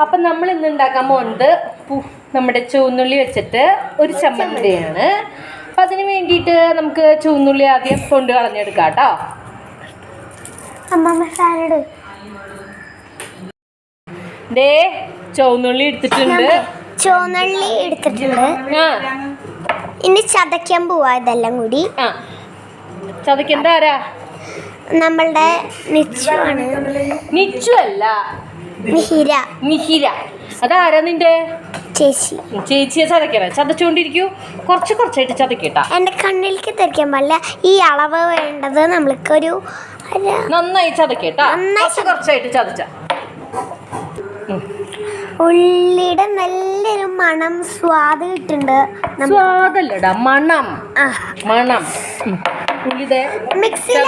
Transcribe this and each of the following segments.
അപ്പം നമ്മൾ ഇന്ന് ഉണ്ടാക്കാൻ പോകുന്നത് നമ്മുടെ ചുവന്നുള്ളി വെച്ചിട്ട് ഒരു ചമ്മന്തിയാണ്. അപ്പം അതിന് വേണ്ടിയിട്ട് നമുക്ക് ചുവന്നുള്ളി ആദ്യം കൊണ്ട് കളഞ്ഞെടുക്കാം കേട്ടോ. ദേ ചുവന്നുള്ളി എടുത്തിട്ടുണ്ട്. ചുവന്നുള്ളി എടുത്തിട്ടുണ്ട്. ഇനി ചതയ്ക്കാൻ പോവാ ഇതെല്ലാം കൂടി. ആ. ചതയ്ക്കണ്ട ആരാ? നമ്മളുടെ ആണ്. നിച്ചു അല്ല. മിഹിര നിഹിര. അതാരാ നിന്റെ? ചേച്ചി. ചേച്ചിയെ ചതയ്ക്കണേ. ചതച്ചുകൊണ്ടിരിക്കൂ. കുറച്ച് കുറച്ചായിട്ട് ചതക്കട്ടാ എന്റെ കണ്ണിലേക്ക് തെറിക്കാൻ പാടില്ല. ഈ അളവ് വേണ്ടത് നമ്മൾക്കൊരു നന്നായി ചതക്കട്ടാ കുറച്ച് കുറച്ചായിട്ട് ചതച്ച. ഉള്ളിയുടെ നല്ലൊരു മണം സ്വാദ് കിട്ടുണ്ട് സ്വാദല്ലടാ. മണം. മണം. ഉള്ളിതേ മിക്സിയിൽ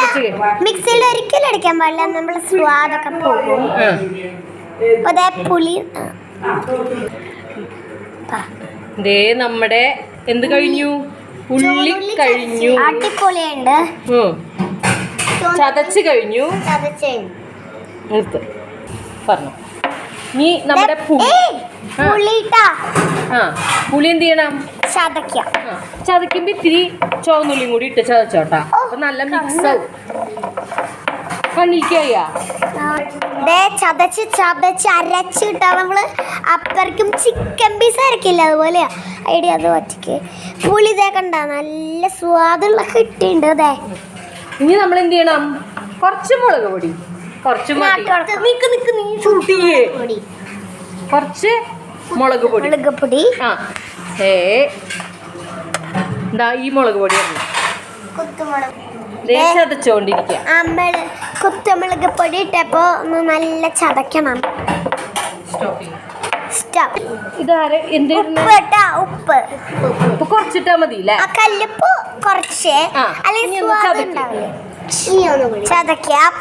മിക്സിയിൽ ഒരിക്കലും അടിക്കാൻ പാടില്ല. നമ്മൾ സ്വാദൊക്കെ പോകും. അതേ പുളി. ദേ നമ്മുടെ എന്ത് കഴിഞ്ഞു? ഉള്ളി കഴിഞ്ഞു. അടിപൊളിയുണ്ട്. ചതച്ച് കഴിഞ്ഞു. നിർത്ത്. പറഞ്ഞു. നീ നമ്മുടെ പുളി. പുളിട്ടാ. ആ പുളി എന്ത് ചെയ്യണം? ചതക്കുമ്പോ ഇത്തിരി ചോന്നുള്ളിയും കൂടി ഇട്ട് ചതച്ചോട്ടാ. അപ്പൊ നല്ല മിക്സ് ആവും കണ്ണിക്കായാ ദേ ചതച്ച് ചതച്ച് അരച്ചിട്ടാണ് നമ്മൾ അപ്പർക്കും ചിക്കൻ പീസ് അരക്കില്ല അതുപോലെയാ ഐഡിയ അത് ഒറ്റയ്ക്ക്. പുളി ഇതേ കണ്ട നല്ല സ്വാദുള്ള കിട്ടിയുണ്ട് അതെ ഇനി നമ്മൾ എന്ത് ചെയ്യണം? കുറച്ച് മുളക് പൊടി. കുറച്ച് നിക്ക് നിക്ക് നീ ചുട്ടിയേ കുറച്ച് മുളക് പൊടി. മുളക് പൊടി. ആ ഏ എന്താ ഈ മുളക് പൊടി. കുത്തുമുളക്. കുത്തുമുളക് പൊടി ഇട്ടപ്പോ ഒന്ന് നല്ല ചതക്കണം സ്റ്റോപ്പ് ഇതാരെ? എന്ത് ഉപ്പ് ഇട്ടാ ഉപ്പ്. ഇപ്പൊ കുറച്ചിട്ടാ മതി അല്ലേ ആ കല്ലുപ്പ് കുറച്ച്. ആ, അല്ലെങ്കിൽ ഇനി ഒന്ന് സ്വാദ് ചതയ്ക്ക്. ഉണ്ടാവില്ലേ? ചതയ്ക്കാം.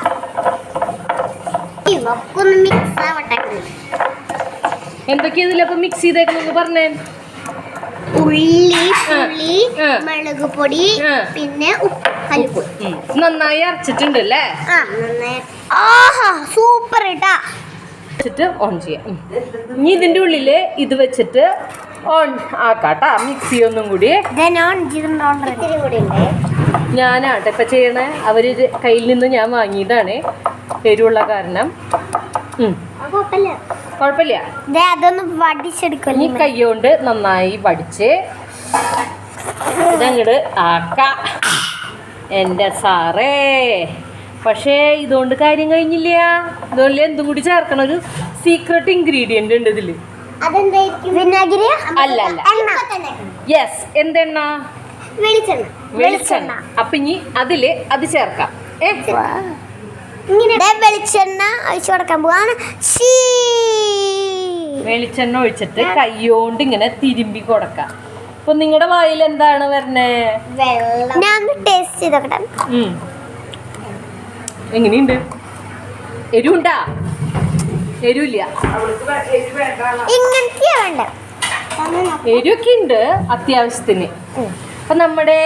ഇവക്കൊന്ന് മിക്സ് ആവട്ടെ. എന്തൊക്കെയാ ഇതിലപ്പോ മിക്സ് ചെയ്തേക്കണെന്ന് പറഞ്ഞേ? ഉള്ളി പുളി മുളക് പൊടി പിന്നെ ഉപ്പ്. നന്നായി അരച്ചിട്ടുണ്ട് അല്ലേ ആഹാ സൂപ്പർ ഇട്ടാ വെച്ചിട്ട് ഓൺ ചെയ്യാം. ഇനി ഇതിന്റെ ഉള്ളിൽ ഇത് വെച്ചിട്ട് ഓൺ ആക്കാട്ടാ. മിക്സി ഒന്നും കൂടി. ഞാനാട്ടെ ഇപ്പൊ ചെയ്യണേ. അവർ കയ്യിൽ നിന്ന് ഞാൻ വാങ്ങിയതാണ്. എരിവുള്ള കാരണം. ഉം. കുഴപ്പമില്ല. അതൊന്ന് ഇനി വടിച്ചെടുക്കല്ലേ കൈ കൊണ്ട് നന്നായി വടിച്ച് ഇതങ്ങോട്ട് ആക്ക. എന്റെ സാറേ പക്ഷേ ഇതുകൊണ്ട് കാര്യം കഴിഞ്ഞില്ല. ഇതുപോലെ എന്തും കൂടി ചേർക്കണ ഒരു സീക്രട്ട് ഇൻഗ്രീഡിയന്റ് ഉണ്ട് ഇതിൽ വിനാഗിരി? അല്ല, യെസ് എന്തെണ്ണ? വെളിച്ചെണ്ണ. വെളിച്ചെണ്ണ. അപ്പൊ ഇനി അതിൽ അത് ചേർക്കാം. ഏ? ഇങ്ങനെ. വെളിച്ചെണ്ണ ഒഴിച്ചു കൊടുക്കാൻ പോവാണ്. വെളിച്ചെണ്ണ ഒഴിച്ചിട്ട് കൈയോണ്ട് ഇങ്ങനെ തിരുമ്പി കൊടുക്കാം. അപ്പൊ നിങ്ങളുടെ വായിൽ എന്താണ് വരണേ? ഞാൻ ടേസ്റ്റ് ചെയ്തോക്കട്ടെ. എങ്ങനെയുണ്ട്? എരിവുണ്ടാ? എരിവില്ല. ഇങ്ങനത്തെ വേണ്ട. എരിവൊക്കെ ഉണ്ട് അത്യാവശ്യത്തിന് അപ്പൊ നമ്മുടെ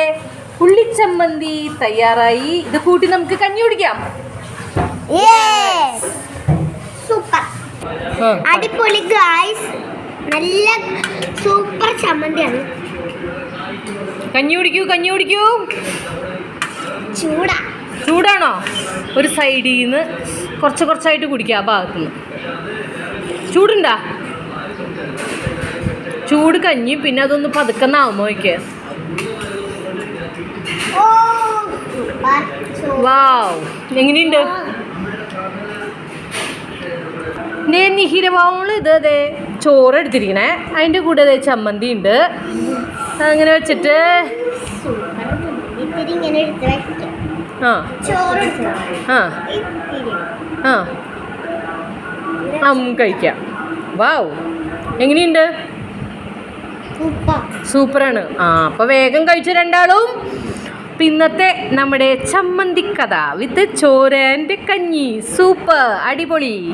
ഉള്ളിച്ചമ്മന്തി തയ്യാറായി. ഇത് കൂട്ടി നമുക്ക് കഞ്ഞി കുടിക്കാം. സൂപ്പർ അടിപൊളി ഗായ്സ് നല്ല സൂപ്പർ ചമ്മന്തിയാണ്. കഞ്ഞി കുടിക്കൂ കഞ്ഞി കുടിക്കൂ. ചൂടാ. ചൂടാണോ? ഒരു സൈഡിൽ നിന്ന് കുറച്ച് കുറച്ചായിട്ട് കുടിക്കുക ആ ഭാഗത്തുനിന്ന്. ചൂടുണ്ടാ? ചൂട് കഞ്ഞി പിന്നെ അതൊന്ന് പതുക്കെന്നാവുമോ നോക്കിയ? സൂപ്പർ വാവ് എങ്ങനെയുണ്ട്? ദേ നിഹിരവാൾ ഇത് അതെ ചോറ് എടുത്തിരിക്കണേ. അതിന്റെ കൂടെ അതെ ചമ്മന്തി ഉണ്ട്. അങ്ങനെ വെച്ചിട്ട് ആ. ആ. ആ. അം കഴിക്കാം. വാവ് എങ്ങനെയുണ്ട്? സൂപ്പർ. സൂപ്പറാണ്. ആ അപ്പോൾ വേഗം കഴിച്ച രണ്ടാളും. പിന്നത്തെ ഇന്നത്തെ നമ്മുടെ ചമ്മന്തി കഥ വിത്ത് ചോരന്റെ കഞ്ഞി. സൂപ്പർ. അടിപൊളി.